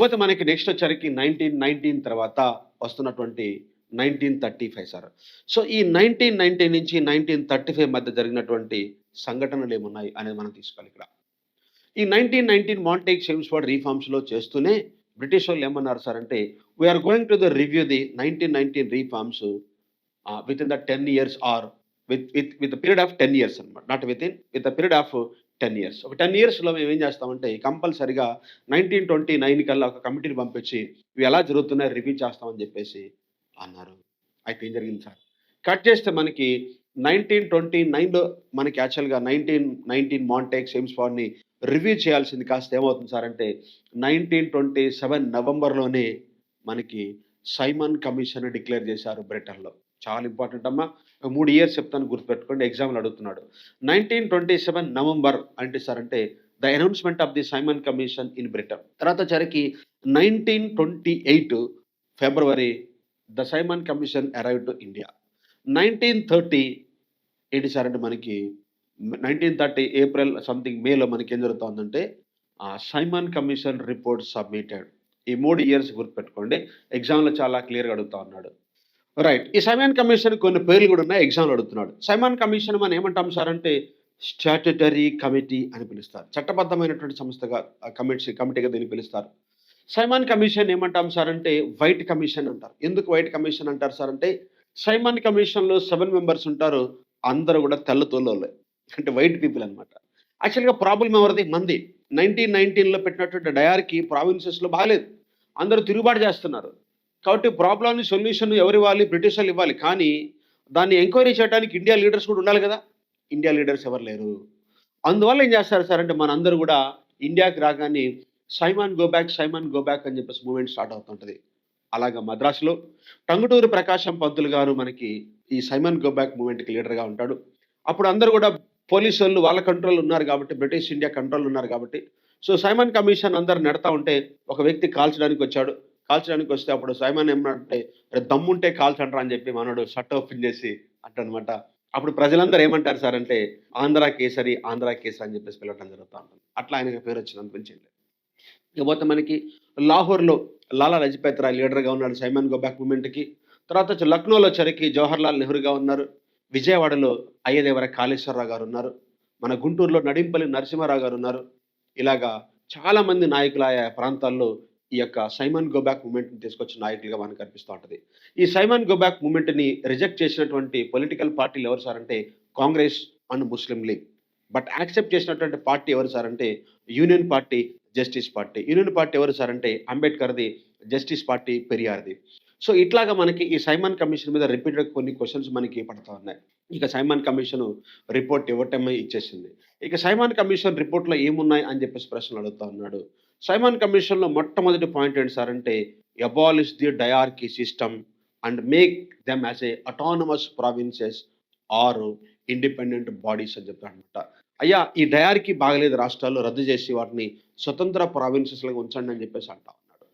ఇకపోతే మనకి నెక్స్ట్ వచ్చరికి నైన్టీన్ నైన్టీన్ తర్వాత వస్తున్నటువంటి nineteen thirty five sir. So ఈ నైన్టీన్ నైన్టీన్ నుంచి నైన్టీన్ థర్టీ ఫైవ్ మధ్య జరిగినటువంటి సంఘటనలు ఏమున్నాయి అనేది మనం తీసుకోవాలి ఇక్కడ. ఈ నైన్టీన్ నైన్టీన్ మాంటేక్ షేమ్స్ఫర్డ్ రీఫార్మ్స్లో చేస్తూనే బ్రిటిష్ వాళ్ళు ఏమన్నారు సార్ అంటే we're going to the review the nineteen nineteen reforms with in the ten years or with with with period of ten years అనమాట not with in with the period of ten years. ఒక ten ఇయర్స్లో మేము ఏం చేస్తామంటే కంపల్సరిగా nineteen twenty nine కల్లా ఒక కమిటీని పంపించి ఇవి ఎలా జరుగుతున్నాయో రివ్యూ చేస్తామని చెప్పేసి అన్నారు. అయితే ఏం జరిగింది సార్. కట్ చేస్తే మనకి నైన్టీన్ ట్వంటీ నైన్లో మనకి యాక్చువల్గా నైన్టీన్ నైన్టీన్ మాంటేక్ సేమ్స్ ఫార్ని రివ్యూ చేయాల్సింది కాస్త ఏమవుతుంది సార్ అంటే నైన్టీన్ ట్వంటీ సెవెన్ నవంబర్లోనే మనకి సైమన్ కమిషన్ డిక్లేర్ చేశారు బ్రిటన్లో. చాలా ఇంపార్టెంట్ అమ్మా. మూడు ఇయర్స్ చెప్తాను గుర్తుపెట్టుకోండి. ఎగ్జామ్లు అడుగుతున్నాడు. నైన్టీన్ ట్వంటీ సెవెన్ నవంబర్ అంటే సార్ అంటే the announcement of the Simon commission in Britain తర్వాత చరికి nineteen twenty eight February the Simon commission arrive to India nineteen thirty ఏంటి సార్ అంటే మనకి నైన్టీన్ థర్టీ ఏప్రిల్ సంథింగ్ మేలో మనకి ఏం జరుగుతుందంటే ఆ సైమన్ కమిషన్ రిపోర్ట్ సబ్మిటెడ్ ఈ మూడు ఇయర్స్ గుర్తుపెట్టుకోండి. ఎగ్జామ్లో చాలా క్లియర్గా అడుగుతా ఉన్నాడు. రైట్ ఈ సైమాన్ కమిషన్ కొన్ని పేర్లు కూడా ఉన్నాయి ఎగ్జామ్లో అడుగుతున్నాడు. సైమాన్ కమిషన్ మనం ఏమంటాం సార్ అంటే స్టాట్యుటరీ కమిటీ అని పిలుస్తారు. చట్టబద్ధమైనటువంటి సంస్థగా కమిటీ కమిటీగా దీన్ని పిలుస్తారు. సైమాన్ కమిషన్ ఏమంటాం సార్ అంటే వైట్ కమిషన్ అంటారు. ఎందుకు వైట్ కమిషన్ అంటారు సార్ అంటే సైమాన్ కమిషన్లో సెవెన్ మెంబర్స్ ఉంటారు అందరూ కూడా తెల్ల తోళ్ళే అంటే వైట్ పీపుల్ అనమాట యాక్చువల్గా ప్రాబ్లం ఎవరిది? మంది. నైన్టీన్ నైన్టీన్లో పెట్టినటువంటి డయార్కి ప్రావిన్సెస్లో బాగాలేదు అందరూ తిరుగుబాటు చేస్తున్నారు. కాబట్టి ప్రాబ్లమ్ని సొల్యూషన్ ఎవరు ఇవ్వాలి? బ్రిటిష్ వాళ్ళు ఇవ్వాలి. కానీ దాన్ని ఎంక్వైరీ చేయడానికి ఇండియా లీడర్స్ కూడా ఉండాలి కదా? ఇండియా లీడర్స్ ఎవరు లేరు? అందువల్ల ఏం చేస్తారు సార్ అంటే మనందరూ కూడా ఇండియాకి రాగానే Simon go back Simon go back అని చెప్పేసి మూమెంట్ స్టార్ట్ అవుతుంటుంది. అలాగా మద్రాసులో టంగుటూరు ప్రకాశం పంతులు గారు మనకి ఈ సైమన్ గో బ్యాక్ మూమెంట్కి లీడర్గా ఉంటాడు. అప్పుడు అందరూ కూడా పోలీసు వాళ్ళు వాళ్ళ కంట్రోల్ ఉన్నారు కాబట్టి బ్రిటిష్ ఇండియా కంట్రోల్ ఉన్నారు కాబట్టి. సో సైమన్ కమిషన్ అందరు నెడతా ఉంటే ఒక వ్యక్తి కాల్చడానికి వచ్చాడు. కాల్చడానికి వస్తే అప్పుడు సైమాన్ ఏమంటే "రే, దమ్ముంటే కాల్చండ్రా అని చెప్పి మనోడు షర్ట్ ఓపెన్ చేసి అంటనమాట అప్పుడు ప్రజలందరూ ఏమంటారు సార్ అంటే ఆంధ్ర కేసరి ఆంధ్ర కేసరి అని చెప్పేసి పిలవడం జరుగుతూ ఉంటుంది. అట్లా ఆయనకి పేరు వచ్చింది అనిపించింది ఇకపోతే మనకి లాహోర్లో లాలా లజపత్ రాయ్ లీడర్గా ఉన్నాడు సైమన్ గోబ్యాక్ మూమెంట్కి. తర్వాత వచ్చి లక్నోలో చరికి జవహర్లాల్ నెహ్రూగా ఉన్నారు. విజయవాడలో అయ్యదేవర కాళేశ్వరరావు గారు ఉన్నారు. మన గుంటూరులో నడింపల్లి నరసింహారావు గారు ఉన్నారు. ఇలాగా చాలామంది నాయకులు ఆయా ప్రాంతాల్లో ఈ యొక్క సైమన్ గోబ్యాక్ మూమెంట్ని తీసుకొచ్చిన నాయకులుగా మనకు కనిపిస్తూ ఉంటుంది. ఈ సైమన్ గోబ్యాక్ మూమెంట్ని రిజెక్ట్ చేసినటువంటి పొలిటికల్ పార్టీలు ఎవరు సార్ అంటే Congress and Muslim League. But accept చేసినటువంటి పార్టీ ఎవరు సార్ అంటే యూనియన్ పార్టీ జస్టిస్ పార్టీ. యూనియన్ పార్టీ ఎవరు సార్ అంటే అంబేద్కర్ది జస్టిస్ పార్టీ పెరియార్ది. సో ఇట్లాగా మనకి ఈ సైమన్ కమిషన్ మీద రిపీటెడ్ కొన్ని క్వశ్చన్స్ మనకి పడుతూ ఉన్నాయి. ఇక సైమన్ కమిషన్ రిపోర్ట్ ఇవ్వటమే ఇచ్చేసింది. ఇక సైమన్ కమిషన్ రిపోర్ట్లో ఏమున్నాయి అని చెప్పేసి ప్రశ్నలు అడుగుతా ఉన్నాడు. సైమన్ కమిషన్లో మొట్టమొదటి పాయింట్ ఏంటి సార్ అంటే abolish the dyarchy system and make them as a autonomous provinces or independent bodies అని చెప్తాడు అయ్యా ఈ డయార్కీ బాగలేదు రాష్ట్రాల్లో రద్దు చేసి వాటిని స్వతంత్ర ప్రావిన్సెస్లుగా ఉంచండి అని చెప్పేసి అంటా ఉన్నాడు.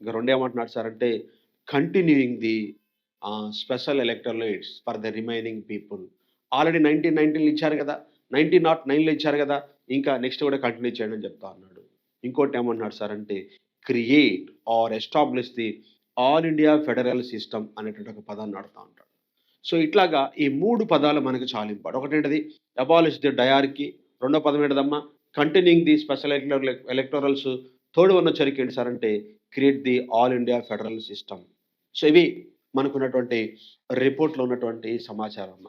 ఇంకా రెండేమంటున్నాడు సార్ అంటే continuing the special electorates for the remaining people already nineteen నైన్టీన్లో ఇచ్చారు కదా నైన్టీన్ నాట్ నైన్లో ఇచ్చారు కదా ఇంకా నెక్స్ట్ కూడా కంటిన్యూ చేయండి అని చెప్తా ఉన్నాడు. ఇంకోటి ఏమంటున్నాడు సార్ అంటే create or establish the all India federal system అనేటువంటి ఒక పదాన్ని ఆడుతూ ఉంటాడు. సో ఇట్లాగా ఈ మూడు పదాలు మనకు చాలా ఇంపార్టెంట్. ఒకటేంటిది? అబాలిష్ ది డయార్కి రెండో పదం ఏంటిదమ్మా? Continuing the special electorals third one వచ్చరికి ఏంటి సార్ అంటే create the all India federal system so ఇవి మనకున్నటువంటి రిపోర్ట్లో ఉన్నటువంటి సమాచారం అమ్మ.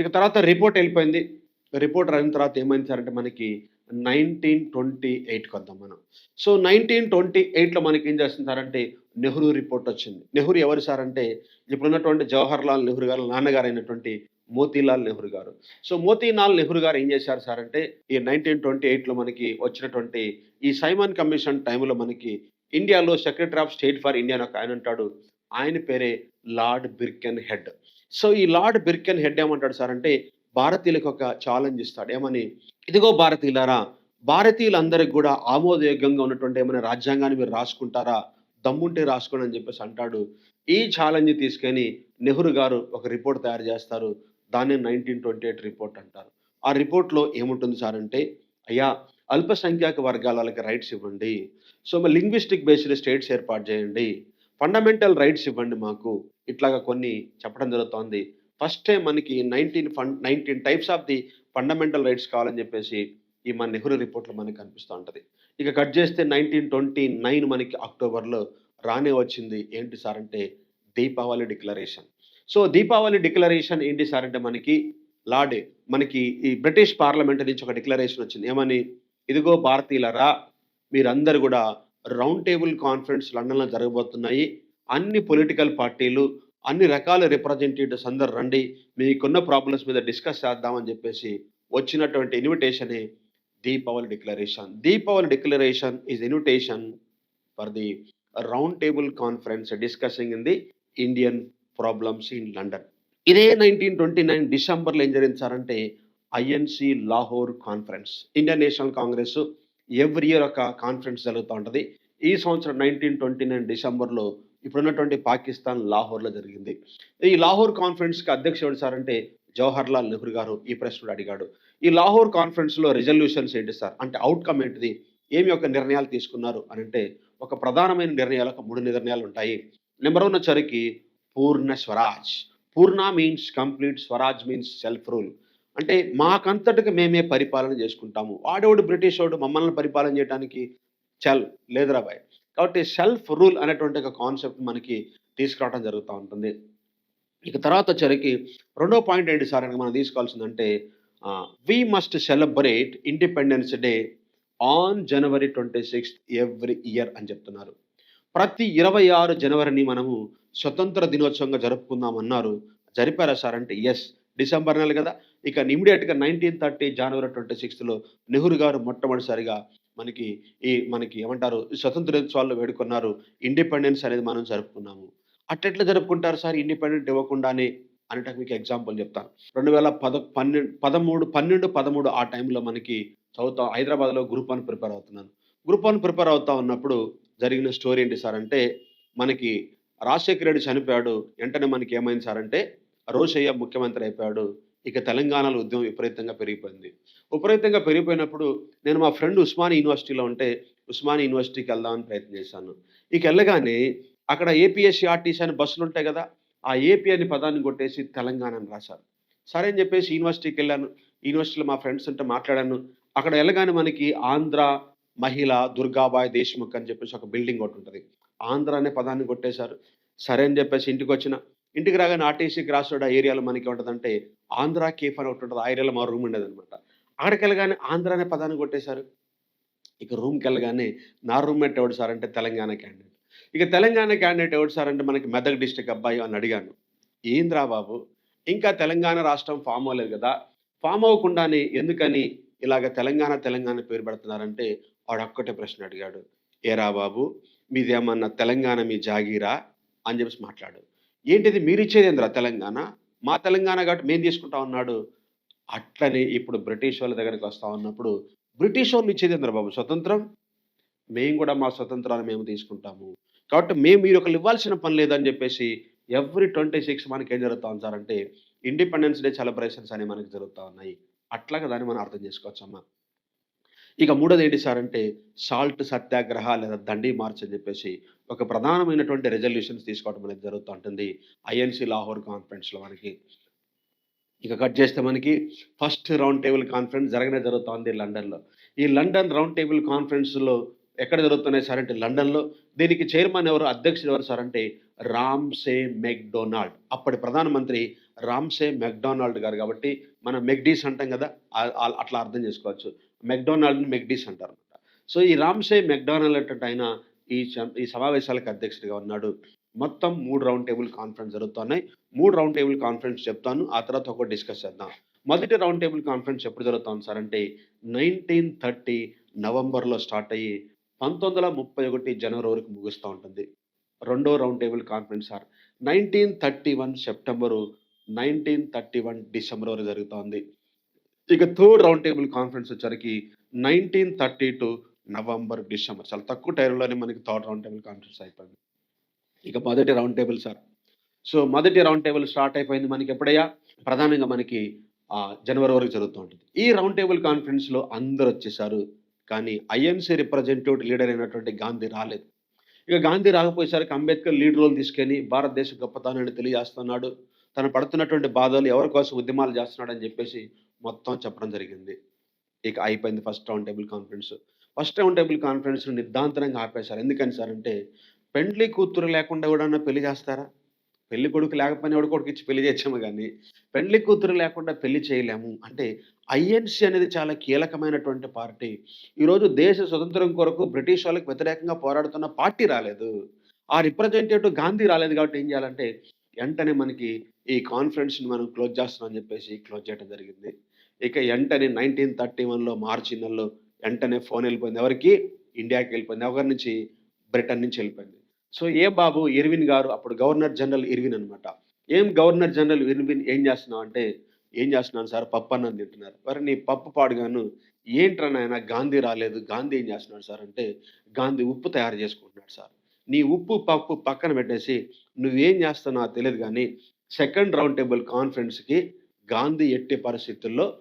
ఇక తర్వాత రిపోర్ట్ వెళ్ళిపోయింది. రిపోర్ట్ అయిన తర్వాత ఏమైంది సార్ అంటే మనకి నైన్టీన్ ట్వంటీ ఎయిట్కి వద్దాం మనం. సో నైన్టీన్ ట్వంటీ ఎయిట్లో మనకి ఏం చేస్తుంది నెహ్రూ రిపోర్ట్ వచ్చింది. నెహ్రూ ఎవరు సార్ అంటే ఇప్పుడున్నటువంటి జవహర్లాల్ నెహ్రూ గారు నాన్నగారు అయినటువంటి మోతీలాల్ నెహ్రూ గారు. సో మోతీలాల్ నెహ్రూ గారు ఏం చేశారు సార్ అంటే ఈ నైన్టీన్ ట్వంటీ ఎయిట్లో మనకి వచ్చినటువంటి ఈ సైమన్ కమిషన్ టైంలో మనకి ఇండియాలో secretary of state for India ఒక ఆయన ఉంటాడు. ఆయన పేరే లార్డ్ బిర్కెన్ హెడ్ సో ఈ లార్డ్ బిర్కెన్ హెడ్ ఏమంటాడు సార్ అంటే భారతీయులకు ఒక ఛాలెంజ్ ఇస్తాడు. ఏమని? ఇదిగో భారతీయులారా భారతీయులందరికి కూడా ఆమోదయోగ్యంగా ఉన్నటువంటి ఏమైనా రాజ్యాంగాన్ని మీరు రాసుకుంటారా? దమ్ముంటే రాసుకోండి అని చెప్పేసి అంటాడు. ఈ ఛాలెంజ్ తీసుకొని నెహ్రూ గారు ఒక రిపోర్ట్ తయారు చేస్తారు. దాన్ని నైన్టీన్ ట్వంటీ ఎయిట్ రిపోర్ట్ అంటారు. ఆ రిపోర్ట్లో ఏముంటుంది సార్ అంటే అయ్యా అల్పసంఖ్యాక వర్గాల వాళ్ళకి రైట్స్ ఇవ్వండి. సో మా లింగ్విస్టిక్ బేస్డ్ స్టేట్స్ ఏర్పాటు చేయండి. ఫండమెంటల్ రైట్స్ ఇవ్వండి మాకు. ఇట్లాగా కొన్ని చెప్పడం జరుగుతోంది. ఫస్ట్ టైం మనకి nineteen fund nineteen types of the fundamental rights కావాలని చెప్పేసి ఈ మన నెహ్రూ రిపోర్ట్లో మనకి కనిపిస్తూ ఉంటుంది. ఇక కట్ చేస్తే నైన్టీన్ ట్వంటీ నైన్ మనకి అక్టోబర్లో రానే వచ్చింది. ఏంటి సార్ అంటే Deepavali declaration. So Deepavali declaration ఏంటి సార్ అంటే మనకి లాడే మనకి ఈ బ్రిటిష్ పార్లమెంట్ నుంచి ఒక డిక్లరేషన్ వచ్చింది. ఏమని? ఇదిగో భారతీయులరా మీరందరూ కూడా రౌండ్ టేబుల్ కాన్ఫరెన్స్ లండన్లో జరగబోతున్నాయి. అన్ని పొలిటికల్ పార్టీలు అన్ని రకాల రిప్రజెంటేటివ్స్ అందరు రండి మీకున్న ప్రాబ్లమ్స్ మీద డిస్కస్ చేద్దామని చెప్పేసి వచ్చినటువంటి ఇన్విటేషనే Deepavali declaration Deepavali declaration is invitation for the round table conference discussing in the Indian problems in London ఇదే నైన్టీన్ ట్వంటీ నైన్ డిసెంబర్లో ఏం జరిగింది సార్ అంటే INC Lahore conference Indian National Congress every year ఒక conference జరుగుతూ ఉంటుంది. ఈ సంవత్సరం నైన్టీన్ ట్వంటీ నైన్ డిసెంబర్లో ఇప్పుడున్నటువంటి పాకిస్తాన్ లాహోర్లో జరిగింది. ఈ లాహోర్ కాన్ఫరెన్స్కి అధ్యక్షుడు సార్ అంటే జవహర్ లాల్ నెహ్రూ గారు ఈ ప్రశ్నలు అడిగాడు. ఈ లాహోర్ కాన్ఫరెన్స్లో రిజల్యూషన్స్ ఏంటి సార్? అంటే అవుట్కమ్ ఏంటిది? ఏమి యొక్క నిర్ణయాలు తీసుకున్నారు? అని అంటే ఒక ప్రధానమైన నిర్ణయాలు ఒక మూడు నిర్ణయాలు ఉంటాయి. నెంబర్ వన్ వచ్చరికి Purna Swaraj. Purna means complete Swaraj means self rule అంటే మాకంతటికి మేమే పరిపాలన చేసుకుంటాము. వాడేవాడు బ్రిటిష్ వాడు? మమ్మల్ని పరిపాలన చేయడానికి చల్ లేదురా బాయ్. కాబట్టి సెల్ఫ్ రూల్ అనేటువంటి ఒక కాన్సెప్ట్ మనకి తీసుకురావడం జరుగుతూ ఉంటుంది. ఇక తర్వాత వచ్చరికి రెండో పాయింట్ ఏంటి సార్ అని మనం తీసుకోవాల్సిందంటే we must celebrate independence day on January twenty sixth every year అని చెప్తున్నారు. ప్రతి ఇరవై ఆరు జనవరిని మనము స్వతంత్ర దినోత్సవంగా జరుపుకుందామన్నారు. జరిపారా సార్ అంటే ఎస్ డిసెంబర్ నెల కదా. ఇక ఇమీడియట్గా నైన్టీన్ థర్టీ జనవరి ట్వంటీ సిక్స్త్లో నెహ్రూ గారు మొట్టమొదటిసారిగా మనకి ఈ మనకి ఏమంటారు ఈ వేడుకున్నారు ఇండిపెండెన్స్ అనేది మనం జరుపుకున్నాము. అట్టెట్లా జరుపుకుంటారు సార్? ఇండిపెండెంట్ ఇవ్వకుండానే అనేటకు మీకు ఎగ్జాంపుల్ చెప్తాను రెండు వేల పద పన్నెండు పదమూడు పన్నెండు పదమూడు ఆ టైంలో మనకి చదువుతా హైదరాబాద్లో గ్రూప్ వన్ ప్రిపేర్ అవుతున్నాను. గ్రూప్ వన్ ప్రిపేర్ అవుతా ఉన్నప్పుడు జరిగిన స్టోరీ ఏంటి సార్ అంటే మనకి రాజశేఖర రెడ్డి చనిపోయాడు వెంటనే మనకి ఏమైంది సార్ అంటే రోషయ్య ముఖ్యమంత్రి అయిపోయాడు. ఇక తెలంగాణలో ఉద్యమం విపరీతంగా పెరిగిపోయింది. విపరీతంగా పెరిగిపోయినప్పుడు నేను మా ఫ్రెండ్ ఉస్మాని యూనివర్సిటీలో ఉంటే ఉస్మాని యూనివర్సిటీకి వెళ్దామని ప్రయత్నం చేశాను. ఇక వెళ్ళగానే అక్కడ ఏపీఎస్సీఆర్టీసీ అని బస్సులు ఉంటాయి కదా ఆ ఏపీ అని పదాన్ని కొట్టేసి తెలంగాణ అని రాశారు. సరే అని చెప్పేసి యూనివర్సిటీకి వెళ్ళాను. యూనివర్సిటీలో మా ఫ్రెండ్స్ ఉంటే మాట్లాడాను. అక్కడ వెళ్ళగానే మనకి ఆంధ్ర మహిళ దుర్గాబాయ్ దేశ్ముఖ్ అని చెప్పేసి ఒక బిల్డింగ్ ఒకటి ఉంటుంది. ఆంధ్ర అనే పదాన్ని కొట్టేశారు. సరే అని చెప్పేసి ఇంటికి వచ్చిన ఇంటికి రాగానే ఆర్టీసీ క్రాస్ రోడ్ ఆ ఏరియాలో మనకి ఉంటుందంటే ఆంధ్ర కేఫ్ అని ఒకటి ఉంటుంది. ఆ ఏరియాలో మా రూమ్ ఉండేది అనమాట అక్కడికి వెళ్ళగానే ఆంధ్ర అనే పదాన్ని కొట్టేశారు. ఇక రూమ్కి వెళ్ళగానే నా రూమ్మేట్ ఎవడు సార్ అంటే తెలంగాణ క్యాండిడేట్. ఇక తెలంగాణ క్యాండిడేట్ ఎవడు సార్ అంటే మనకి మెదక్ డిస్టిక్ అబ్బాయి అని అడిగాను. ఏంద్రా బాబు? ఇంకా తెలంగాణ రాష్ట్రం ఫామ్ అవ్వలేదు కదా. ఫామ్ అవ్వకుండానే ఎందుకని ఇలాగ తెలంగాణ తెలంగాణ పేరు పెడుతున్నారంటే వాడు ఒక్కటే ప్రశ్న అడిగాడు. ఏరా బాబు మీదేమన్నా తెలంగాణ మీ జాగీరా? అని చెప్పేసి మాట్లాడు. ఏంటిది? మీరు ఇచ్చేదేంద్రా తెలంగాణ? మా తెలంగాణ కాబట్టి మేము తీసుకుంటా ఉన్నాడు. అట్లనే ఇప్పుడు బ్రిటిష్ వాళ్ళ దగ్గరికి వస్తా ఉన్నప్పుడు బ్రిటిష్ వాళ్ళు ఇచ్చేదేంద్రా బాబు? స్వతంత్రం? మేము కూడా మా స్వతంత్రాన్ని మేము తీసుకుంటాము. కాబట్టి మేము మీరు ఒకళ్ళు ఇవ్వాల్సిన పని లేదని చెప్పేసి ఎవ్రీ ట్వంటీ సిక్స్ మనకి ఏం జరుగుతూ ఉంది సార్ అంటే ఇండిపెండెన్స్ డే సెలబ్రేషన్స్ అనేవి మనకి జరుగుతూ ఉన్నాయి. అట్లాగా దాన్ని మనం అర్థం చేసుకోవచ్చమ్మా. ఇక మూడోది ఏంటి సార్ అంటే సాల్ట్ సత్యాగ్రహ లేదా దండి మార్చ్ అని చెప్పేసి ఒక ప్రధానమైనటువంటి రెజల్యూషన్స్ తీసుకోవడం అనేది జరుగుతూ ఉంటుంది. ఐఎన్సి లాహోర్ కాన్ఫరెన్స్లో మనకి. ఇక కట్ చేస్తే మనకి ఫస్ట్ రౌండ్ టేబుల్ కాన్ఫరెన్స్ జరగనే జరుగుతోంది లండన్లో. ఈ లండన్ రౌండ్ టేబుల్ కాన్ఫరెన్స్లో ఎక్కడ జరుగుతున్నాయి సార్ అంటే లండన్లో దీనికి చైర్మన్ ఎవరు అధ్యక్షుడు ఎవరు సార్ అంటే రామ్సే మెక్డొనాల్డ్. అప్పటి ప్రధానమంత్రి రామ్సే మెక్డొనాల్డ్ గారు కాబట్టి మనం మెక్డీస్ అంటాం కదా అట్లా అర్థం చేసుకోవచ్చు. మెక్డొనాల్డ్ని మెగ్డీస్ అంటారు అనమాట సో ఈ రామ్సే మెక్డొనాల్డ్ అంటే ఆయన ఈ ఈ సమావేశాలకు అధ్యక్షుడిగా ఉన్నాడు. మొత్తం మూడు రౌండ్ టేబుల్ కాన్ఫరెన్స్ జరుగుతున్నాయి. మూడు రౌండ్ టేబుల్ కాన్ఫరెన్స్ చెప్తాను. ఆ తర్వాత ఒక డిస్కస్ చేద్దాం. మొదటి రౌండ్ టేబుల్ కాన్ఫరెన్స్ ఎప్పుడు జరుగుతుంది సార్ అంటే నైన్టీన్ థర్టీ నవంబర్లో స్టార్ట్ అయ్యి పంతొమ్మిది వందల ముప్పై ఒకటి జనవరి వరకు ముగుస్తూ ఉంటుంది. రెండో round table conference sir. Nineteen thirty one September nineteen thirty one December వరకు జరుగుతోంది. ఇక థర్డ్ రౌండ్ టేబుల్ కాన్ఫరెన్స్ వచ్చరికి nineteen thirty two November December. చాలా తక్కువ టైంలోనే మనకి థర్డ్ రౌండ్ టేబుల్ కాన్ఫరెన్స్ అయిపోయింది. ఇక మొదటి రౌండ్ టేబుల్ సార్. సో మొదటి రౌండ్ టేబుల్ స్టార్ట్ అయిపోయింది మనకి ఎప్పుడయ్యా? ప్రధానంగా మనకి జనవరి వరకు జరుగుతూ ఉంటుంది. ఈ రౌండ్ టేబుల్ కాన్ఫరెన్స్లో అందరు వచ్చేసారు. కానీ ఐఎన్సీ రిప్రజెంటేటివ్ లీడర్ అయినటువంటి గాంధీ రాలేదు. ఇక గాంధీ రాకపోయేసరికి అంబేద్కర్ లీడ్ రోల్ తీసుకొని భారతదేశ గొప్పతనాన్ని తెలియజేస్తున్నాడు. తను పడుతున్నటువంటి బాధలు ఎవరి కోసం ఉద్యమాలు చేస్తున్నాడని చెప్పేసి మొత్తం చెప్పడం జరిగింది. ఇక అయిపోయింది first round table conference first round table conference నిర్ధాంతరంగా ఆపేశారు. ఎందుకని సార్ అంటే పెండ్లి కూతురు లేకుండా కూడా పెళ్ళి చేస్తారా? పెళ్ళి కొడుకు లేకపోయినా ఎవడు కొడుకు ఇచ్చి పెళ్ళి చేసాము కానీ పెండ్లి కూతురు లేకుండా పెళ్ళి చేయలేము. అంటే ఐఎన్సి అనేది చాలా కీలకమైనటువంటి పార్టీ. ఈరోజు దేశ స్వతంత్రం కొరకు బ్రిటిష్ వాళ్ళకి వ్యతిరేకంగా పోరాడుతున్న పార్టీ రాలేదు. ఆ రిప్రజెంటేటివ్ గాంధీ రాలేదు కాబట్టి ఏం చేయాలంటే వెంటనే మనకి ఈ కాన్ఫరెన్స్ని మనం క్లోజ్ చేస్తున్నాం అని చెప్పేసి క్లోజ్ చేయడం జరిగింది. ఇక వెంటనే నైన్టీన్ థర్టీ వన్లో మార్చి నెలలో వెంటనే ఫోన్ వెళ్ళిపోయింది. ఎవరికి? ఇండియాకి వెళ్ళిపోయింది. ఎవరి నుంచి? బ్రిటన్ నుంచి వెళ్ళిపోయింది. సో ఏ బాబు? ఇర్విన్ గారు. అప్పుడు గవర్నర్ జనరల్ ఇర్విన్ అనమాట ఏం గవర్నర్ జనరల్ ఇర్విన్ ఏం చేస్తున్నావు అంటే ఏం చేస్తున్నాను సార్? పప్పు అన్నం తింటున్నారు. మరి నీ పప్పు పాడుగాను ఏంట్రా నాయన? గాంధీ రాలేదు. గాంధీ ఏం చేస్తున్నాడు సార్ అంటే గాంధీ ఉప్పు తయారు చేసుకుంటున్నాడు సార్. నీ ఉప్పు పప్పు పక్కన పెట్టేసి నువ్వేం చేస్తున్నావు తెలియదు కానీ సెకండ్ రౌండ్ టేబుల్ కాన్ఫరెన్స్కి గాంధీ ఎట్టి పరిస్థితుల్లో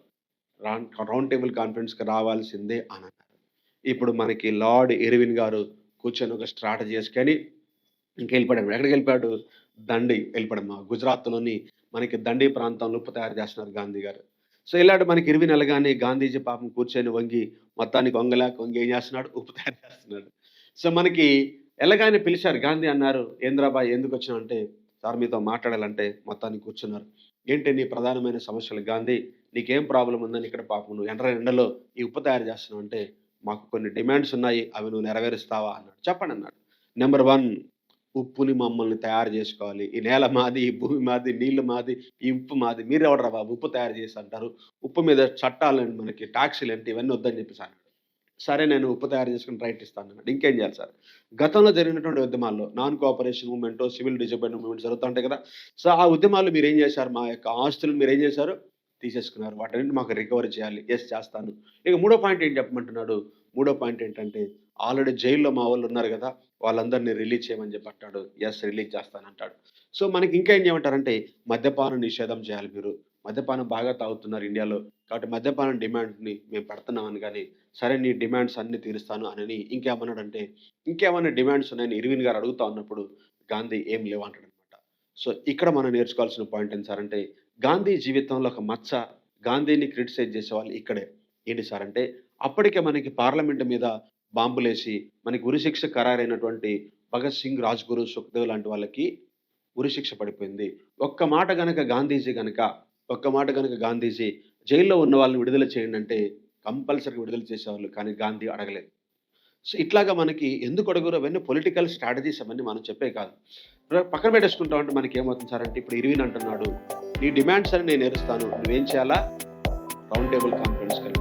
రౌండ్ టేబుల్ కాన్ఫరెన్స్కి రావాల్సిందే అని అన్నారు. ఇప్పుడు మనకి లార్డ్ ఎరివిన్ గారు కూర్చొని ఒక స్ట్రాటజీ చేసుకొని ఇంక వెళ్ళిపోయాడు. ఎక్కడికి వెళ్ళిపోయాడు? దండి వెళ్ళిపోయాడు. మా గుజరాత్లోని మనకి దండి ప్రాంతంలో ఉప్పు తయారు చేస్తున్నారు గాంధీ గారు. సో ఇలాంటి మనకి ఇరవై నెలగానే గాంధీజీ పాపం కూర్చొని వంగి మొత్తానికి వంగలేక వంగి ఏం చేస్తున్నాడు? ఉప్పు తయారు చేస్తున్నాడు. సో మనకి ఎలాగానే పిలిచారు. గాంధీ అన్నారు ఏంద్రాబాయ్ ఎందుకు వచ్చినా అంటే సార్ మీతో మాట్లాడాలంటే మొత్తానికి కూర్చున్నారు. ఏంటి నీ ప్రధానమైన సమస్యలు? గాంధీ నీకేం ప్రాబ్లం ఉందని ఇక్కడ పాపం నువ్వు ఎండ్ర ఎండలో ఈ ఉప్పు తయారు చేస్తున్నావు అంటే మాకు కొన్ని డిమాండ్స్ ఉన్నాయి అవి నువ్వు నెరవేరుస్తావా అన్నాడు. చెప్పండి అన్నాడు. నెంబర్ వన్ ఉప్పుని మమ్మల్ని తయారు చేసుకోవాలి. ఈ నేల మాది ఈ భూమి మాది నీళ్ళు మాది ఈ ఉప్పు మాది. మీరు ఎవడరా బాబు? ఉప్పు తయారు చేసి అంటారు. ఉప్పు మీద చట్టాలు మనకి? ట్యాక్సీలు ఏంటి? ఇవన్నీ వద్దని చెప్పేసి అన్నాడు. సరే నేను ఉప్పు తయారు చేసుకుని రైట్ ఇస్తాను అన్నాడు. ఇంకేం చేయాలి సార్? గతంలో జరిగినటువంటి ఉద్యమాల్లో non cooperation movement civil disappoint movement జరుగుతుంటాయి కదా. సో ఆ ఉద్యమాలు మీరు ఏం చేశారు? మా యొక్క ఆస్తులను మీరు ఏం చేశారు? తీసేసుకున్నారు. వాటిని మాకు రికవరీ చేయాలి. ఎస్ చేస్తాను. ఇక మూడో పాయింట్ ఏం చెప్పమంటున్నాడు? మూడో పాయింట్ ఏంటంటే ఆల్రెడీ జైల్లో మా వాళ్ళు ఉన్నారు కదా వాళ్ళందరినీ రిలీజ్ చేయమని చెప్పి అంటాడు. ఎస్ రిలీజ్ చేస్తానంటాడు సో మనకి ఇంకా ఏం చేయమంటారంటే మద్యపాన నిషేధం చేయాలి మీరు. మద్యపానం బాగా తాగుతున్నారు ఇండియాలో. కాబట్టి మద్యపానం డిమాండ్ని మేము పెడుతున్నామని కానీ సరే నీ డిమాండ్స్ అన్ని తీరుస్తాను అని ఇంకేమన్నాడంటే ఇంకేమైనా డిమాండ్స్ ఉన్నాయని ఇరవిన్ గారు అడుగుతా ఉన్నప్పుడు గాంధీ ఏం లేవంటాడు అనమాట సో ఇక్కడ మనం నేర్చుకోవాల్సిన పాయింట్ ఏంటి సార్ అంటే గాంధీ జీవితంలో ఒక మచ్చ గాంధీని క్రిటిసైజ్ చేసేవాళ్ళు ఇక్కడే. ఏంటి సార్ అంటే అప్పటికే మనకి పార్లమెంట్ మీద బాంబులేసి మనకి ఉరిశిక్ష ఖరారైనటువంటి భగత్ సింగ్ రాజ్గురు సుఖ్దేవ్ లాంటి వాళ్ళకి ఉరిశిక్ష పడిపోయింది. ఒక్క మాట గనక గాంధీజీ గనక ఒక్క మాట కనుక గాంధీజీ జైల్లో ఉన్న వాళ్ళని విడుదల చేయండి అంటే కంపల్సరీ విడుదల చేసేవాళ్ళు కానీ గాంధీ అడగలేదు. సో ఇట్లాగా మనకి ఎందుకు అడుగురు? అవన్నీ పొలిటికల్ స్ట్రాటజీస్ అవన్నీ మనం చెప్పే కాదు. పక్కన పెట్టేసుకుంటాం అంటే మనకి ఏమవుతుంది సార్ అంటే ఇప్పుడు ఇరివిన్ అంటున్నాడు నీ డిమాండ్స్ అని నేను నేరుస్తాను నువ్వేం చేయాలా? Round table కాన్ఫరెన్స్కి